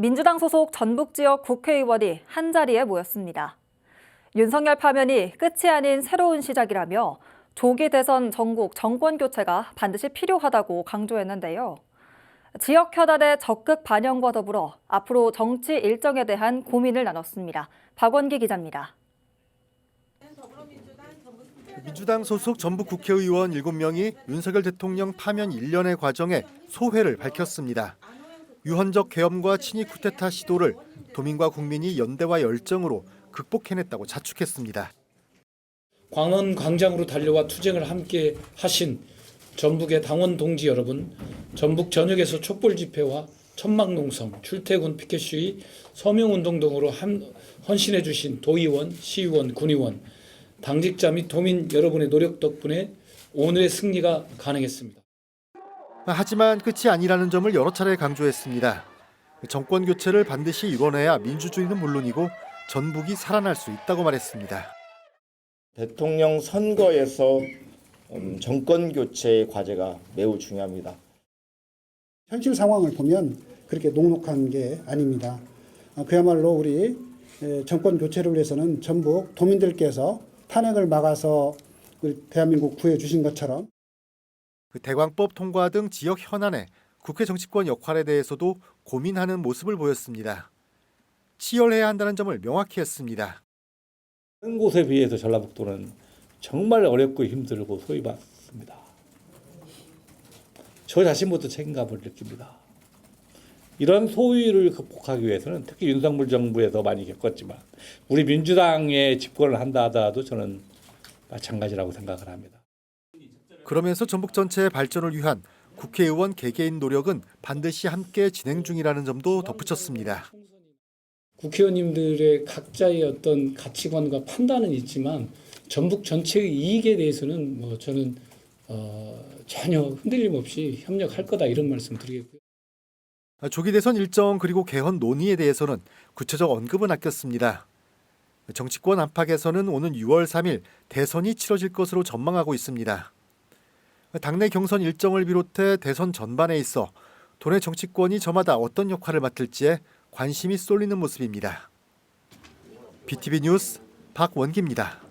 민주당 소속 전북 지역 국회의원이 한자리에 모였습니다. 윤석열 파면이 끝이 아닌 새로운 시작이라며 조기 대선 전국 정권 교체가 반드시 필요하다고 강조했는데요. 지역 현안의 적극 반영과 더불어 앞으로 정치 일정에 대한 고민을 나눴습니다. 박원기 기자입니다. 민주당 소속 전북 국회의원 7명이 윤석열 대통령 파면 1년의 과정에 소회를 밝혔습니다. 유헌적 계엄과 친위 쿠데타 시도를 도민과 국민이 연대와 열정으로 극복해냈다고 자축했습니다. 광원 광장으로 달려와 투쟁을 함께 하신 전북의 당원 동지 여러분, 전북 전역에서 촛불 집회와 천막 농성, 출퇴근 피켓 시위, 서명 운동 등으로 한- 헌신해 주신 도의원, 시의원, 군의원, 당직자 및 도민 여러분의 노력 덕분에 오늘의 승리가 가능했습니다. 하지만 끝이 아니라는 점을 여러 차례 강조했습니다. 정권 교체를 반드시 이뤄내야 민주주의는 물론이고 전북이 살아날 수 있다고 말했습니다. 대통령 선거에서 음, 정권 교체의 과제가 매우 중요합니다. 현실 상황을 보면 그렇게 녹록한 게 아닙니다. 아, 그야말로 우리 에, 정권 교체를 위해서는 전북 도민들께서 탄핵을 막아서 우리 대한민국 구해 주신 것처럼 그 대광법 통과 등 지역 현안에 국회 정치권 역할에 대해서도 고민하는 모습을 보였습니다. 치열해야 한다는 점을 명확히 했습니다. 다른 곳에 비해서 전라북도는 정말 어렵고 힘들고 소위받습니다. 저 자신부터 책임감을 느낍니다. 이런 소위를 극복하기 위해서는 특히 윤석열 정부에서 많이 겪었지만 우리 민주당의 집권을 한다 하더라도 저는 마찬가지라고 생각을 합니다. 그러면서 전북 전체의 발전을 위한 국회의원 개개인 노력은 반드시 함께 진행 중이라는 점도 덧붙였습니다. 국회의원님들의 각자의 어떤 가치관과 판단은 있지만 전북 전체의 이익에 대해서는 뭐 저는 어, 전혀 흔들림 없이 협력할 거다 이런 말씀 드리겠고요. 조기 대선 일정 그리고 개헌 논의에 대해서는 구체적 언급은 아꼈습니다. 정치권 안팎에서는 오는 6월 3일 대선이 치러질 것으로 전망하고 있습니다. 당내 경선 일정을 비롯해 대선 전반에 있어 도내 정치권이 저마다 어떤 역할을 맡을지에 관심이 쏠리는 모습입니다. BTV 뉴스 박원기입니다.